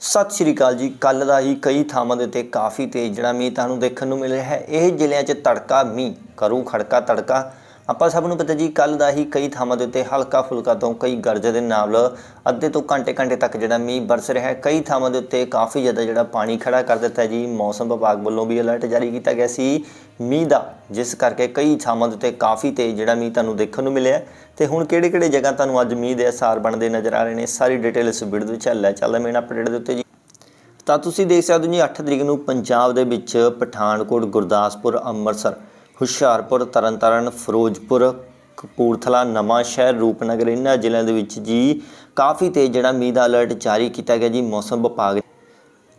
ਸਤਿ ਸ਼੍ਰੀ ਅਕਾਲ ਜੀ। ਕੱਲ ਦਾ ਹੀ ਕਈ ਥਾਵਾਂ ਦੇ ਉੱਤੇ ਕਾਫੀ ਤੇਜ਼ ਜਿਹੜਾ ਮੀਂਹ ਤੁਹਾਨੂੰ ਦੇਖਣ ਨੂੰ ਮਿਲ ਰਿਹਾ ਹੈ। ਇਹ ਜ਼ਿਲ੍ਹਿਆਂ 'ਚ ਤੜਕਾ ਮੀਂਹ। ਕਰੂ ਖੜਕਾ ਤੜਕਾ। ਆਪਾਂ ਸਭ ਨੂੰ ਪਤਾ ਜੀ ਕੱਲ ਦਾ ਹੀ ਕਈ ਥਾਵਾਂ ਦੇ ਉੱਤੇ ਹਲਕਾ ਫੁਲਕਾ ਤੋਂ ਕਈ ਗਰਜ ਦੇ ਨਾਲ ਅੱਧੇ ਤੋਂ ਘੰਟੇ ਘੰਟੇ ਤੱਕ ਜਿਹੜਾ ਮੀਂਹ ਬਰਸ ਰਿਹਾ ਹੈ। ਕਈ ਥਾਵਾਂ ਦੇ ਉੱਤੇ ਕਾਫੀ ਜ਼ਿਆਦਾ ਜਿਹੜਾ ਪਾਣੀ ਖੜਾ ਕਰ ਦਿੱਤਾ ਜੀ। ਮੌਸਮ ਵਿਭਾਗ ਵੱਲੋਂ ਵੀ ਅਲਰਟ ਜਾਰੀ ਕੀਤਾ ਗਿਆ ਸੀ। ਮੀਂਹ ਦਾ, ਜਿਸ ਕਰਕੇ ਕਈ ਥਾਵਾਂ ਦੇ ਉੱਤੇ ਕਾਫੀ ਤੇਜ਼ ਜਿਹੜਾ ਮੀਂਹ ਤੁਹਾਨੂੰ ਦੇਖਣ ਨੂੰ ਮਿਲਿਆ ਹੈ। ਤੇ ਹੁਣ ਕਿਹੜੇ ਕਿਹੜੇ ਜਗ੍ਹਾ ਤੁਹਾਨੂੰ ਅੱਜ ਮੀਂਹ ਦੇ ਅਸਾਰ ਬਣਦੇ ਨਜ਼ਰ ਆ ਰਹੇ ਨੇ, ਸਾਰੀ ਡਿਟੇਲ ਇਸ ਵੀਡੀਓ ਦੇ ਵਿੱਚ ਲੈ ਚੱਲਦਾ ਮੇਨ ਅਪਡੇਟ ਦੇ ਉੱਤੇ ਜੀ। ਤਾਂ ਤੁਸੀਂ ਦੇਖ ਸਕਦੇ ਹੋ ਜੀ 8 ਤਰੀਕ ਨੂੰ ਪੰਜਾਬ ਦੇ ਵਿੱਚ ਪਠਾਨਕੋਟ, ਗੁਰਦਾਸਪੁਰ, ਅੰਮ੍ਰਿਤਸਰ ਹੁਸ਼ਿਆਰਪੁਰ, ਤਰਨਤਾਰਨ, ਫਿਰੋਜ਼ਪੁਰ, ਕਪੂਰਥਲਾ, ਨਵਾਂ ਸ਼ਹਿਰ, ਰੂਪਨਗਰ ਇਹਨਾਂ ਜ਼ਿਲ੍ਹਿਆਂ ਦੇ ਵਿੱਚ ਜੀ ਕਾਫੀ ਤੇਜ਼ ਜਿਹੜਾ ਮੀਂਹ ਦਾ ਅਲਰਟ ਜਾਰੀ ਕੀਤਾ ਗਿਆ ਜੀ, ਮੌਸਮ ਵਿਭਾਗ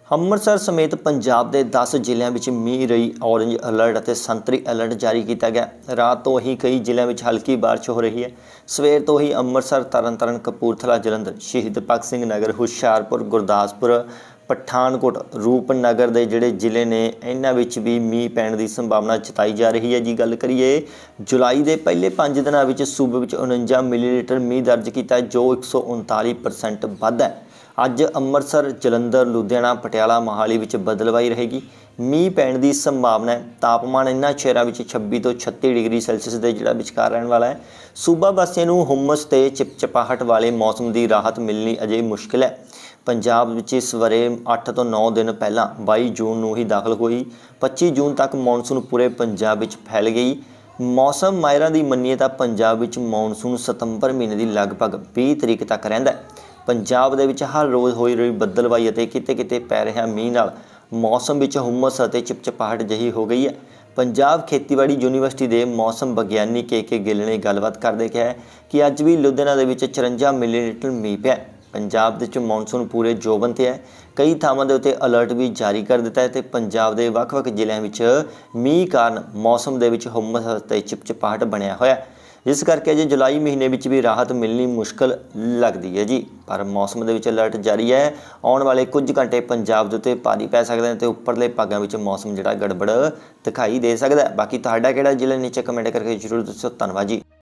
ਅੰਮ੍ਰਿਤਸਰ ਸਮੇਤ ਪੰਜਾਬ ਦੇ 10 ਜ਼ਿਲ੍ਹਿਆਂ ਵਿੱਚ ਮੀਂਹ ਰਹੀ ਔਰੇਂਜ ਅਲਰਟ ਅਤੇ ਸੰਤਰੀ ਅਲਰਟ ਜਾਰੀ ਕੀਤਾ ਗਿਆ। ਰਾਤ ਤੋਂ ਹੀ ਕਈ ਜ਼ਿਲ੍ਹਿਆਂ ਵਿੱਚ ਹਲਕੀ ਬਾਰਿਸ਼ ਹੋ ਰਹੀ ਹੈ। ਸਵੇਰ ਤੋਂ ਹੀ ਅੰਮ੍ਰਿਤਸਰ, ਤਰਨਤਾਰਨ, ਕਪੂਰਥਲਾ, ਜਲੰਧਰ, ਸ਼ਹੀਦ ਭਗਤ ਸਿੰਘ ਨਗਰ, ਹੁਸ਼ਿਆਰਪੁਰ, ਗੁਰਦਾਸਪੁਰ ਪਠਾਨਕੋਟ ਰੂਪਨਗਰ ਦੇ ਜਿਹੜੇ ਜ਼ਿਲ੍ਹੇ ਨੇ ਇਹਨਾਂ ਵਿੱਚ ਵੀ ਮੀਂਹ ਪੈਣ ਦੀ ਸੰਭਾਵਨਾ ਜਤਾਈ ਜਾ ਰਹੀ ਹੈ ਜੀ। ਗੱਲ ਕਰੀਏ ਜੁਲਾਈ ਦੇ ਪਹਿਲੇ 5 ਦਿਨਾਂ ਵਿੱਚ ਸੂਬੇ ਵਿੱਚ 49 ਮਿਲੀਲੀਟਰ ਮੀਂਹ ਦਰਜ ਕੀਤਾ ਹੈ, ਜੋ 139% ਵੱਧ ਹੈ। ਅੱਜ ਅੰਮ੍ਰਿਤਸਰ ਜਲੰਧਰ ਲੁਧਿਆਣਾ ਪਟਿਆਲਾ ਮੋਹਾਲੀ ਵਿੱਚ ਬਦਲਵਾਈ ਰਹੇਗੀ। ਮੀਂਹ ਪੈਣ ਦੀ ਸੰਭਾਵਨਾ ਹੈ। ਤਾਪਮਾਨ ਇਨ੍ਹਾਂ ਸ਼ਹਿਰਾਂ ਵਿੱਚ 26 ਤੋਂ 36 ਡਿਗਰੀ ਸੈਲਸੀਅਸ ਦੇ ਜਿਹੜਾ ਵਿਚਕਾਰ ਰਹਿਣ ਵਾਲਾ ਹੈ। ਸੂਬਾ ਵਾਸੀਆਂ ਨੂੰ ਹੁਮਸ ਤੇ ਚਿਪਚਿਪਾਹਟ ਵਾਲੇ ਮੌਸਮ ਦੀ ਰਾਹਤ ਮਿਲਣੀ ਅਜੇ ਮੁਸ਼ਕਲ ਹੈ। ਪੰਜਾਬ ਵਿੱਚ ਇਸ ਵਰੇ 8 ਤੋਂ 9 ਦਿਨ ਪਹਿਲਾਂ 22 ਜੂਨ ਨੂੰ ਹੀ ਦਾਖਲ ਹੋਈ। 25 ਜੂਨ ਤੱਕ ਮੌਨਸੂਨ ਪੂਰੇ ਪੰਜਾਬ ਵਿੱਚ ਫੈਲ ਗਈ। ਮੌਸਮ ਮਾਇਰਾਂ ਦੀ ਮੰਨੀਏ ਤਾਂ ਪੰਜਾਬ ਵਿੱਚ ਮੌਨਸੂਨ ਸਤੰਬਰ ਮਹੀਨੇ ਦੀ ਲਗਭਗ 20 ਤਰੀਕ ਤੱਕ ਰਹਿੰਦਾ ਹੈ। ਪੰਜਾਬ ਦੇ ਵਿੱਚ ਹਰ ਰੋਜ਼ ਹੋਈ ਰਹੀ ਬੱਦਲਵਾਈ ਅਤੇ ਕਿਤੇ-ਕਿਤੇ ਪੈ ਰਿਹਾ ਮੀਂਹ ਨਾਲ ਮੌਸਮ ਵਿੱਚ ਹੁਮਸ ਅਤੇ ਚਿਪਚਿਪਾਹਟ ਜਿਹੀ ਹੋ ਗਈ ਹੈ। ਪੰਜਾਬ ਖੇਤੀਬਾੜੀ ਯੂਨੀਵਰਸਿਟੀ ਦੇ ਮੌਸਮ ਵਿਗਿਆਨੀ ਕੇ ਕੇ ਗਿੱਲ ਨੇ ਗੱਲਬਾਤ ਕਰਦੇ ਕਿਹਾ ਕਿ ਅੱਜ ਵੀ ਲੁਧਿਆਣਾ ਦੇ ਵਿੱਚ 54 ਮਿਲੀਲੀਟਰ ਮੀਂਹ ਪਿਆ ਪੰਜਾਬ ਦੇ ਵਿੱਚ ਮੌਨਸੂਨ ਪੂਰੇ ਜੋਬਨ ਤੇ ਹੈ। ਕਈ ਥਾਵਾਂ ਦੇ ਉੱਤੇ ਅਲਰਟ ਵੀ ਜਾਰੀ ਕਰ ਦਿੱਤਾ ਹੈ ਤੇ ਪੰਜਾਬ ਦੇ ਵੱਖ-ਵੱਖ ਜ਼ਿਲ੍ਹਿਆਂ ਵਿੱਚ ਮੀਂਹ ਕਾਰਨ ਮੌਸਮ ਦੇ ਵਿੱਚ ਹੁਮਸ ਅਤੇ ਚਿਪਚਿਪਾਹਟ ਬਣਿਆ ਹੋਇਆ ਹੈ। ਜਿਸ ਕਰਕੇ ਜੇ ਜੁਲਾਈ ਮਹੀਨੇ ਵਿੱਚ ਵੀ ਰਾਹਤ ਮਿਲਣੀ ਮੁਸ਼ਕਲ ਲੱਗਦੀ ਹੈ ਜੀ। ਪਰ ਮੌਸਮ ਦੇ ਵਿੱਚ ਅਲਰਟ ਜਾਰੀ ਹੈ। ਆਉਣ ਵਾਲੇ ਕੁਝ ਘੰਟੇ ਪੰਜਾਬ ਦੇ ਉੱਤੇ ਭਾਰੀ ਪੈ ਸਕਦਾ ਨੇ ਤੇ ਉੱਪਰਲੇ ਭਾਗਾਂ ਵਿੱਚ ਮੌਸਮ ਜਿਹੜਾ ਗੜਬੜ ਦਿਖਾਈ ਦੇ ਸਕਦਾ ਹੈ। ਬਾਕੀ ਤੁਹਾਡਾ ਕਿਹੜਾ ਜ਼ਿਲ੍ਹਾ ਨੀਚੇ ਕਮੈਂਟ ਕਰਕੇ ਜਰੂਰ ਦੱਸੋ ਧੰਨਵਾਦ ਜੀ।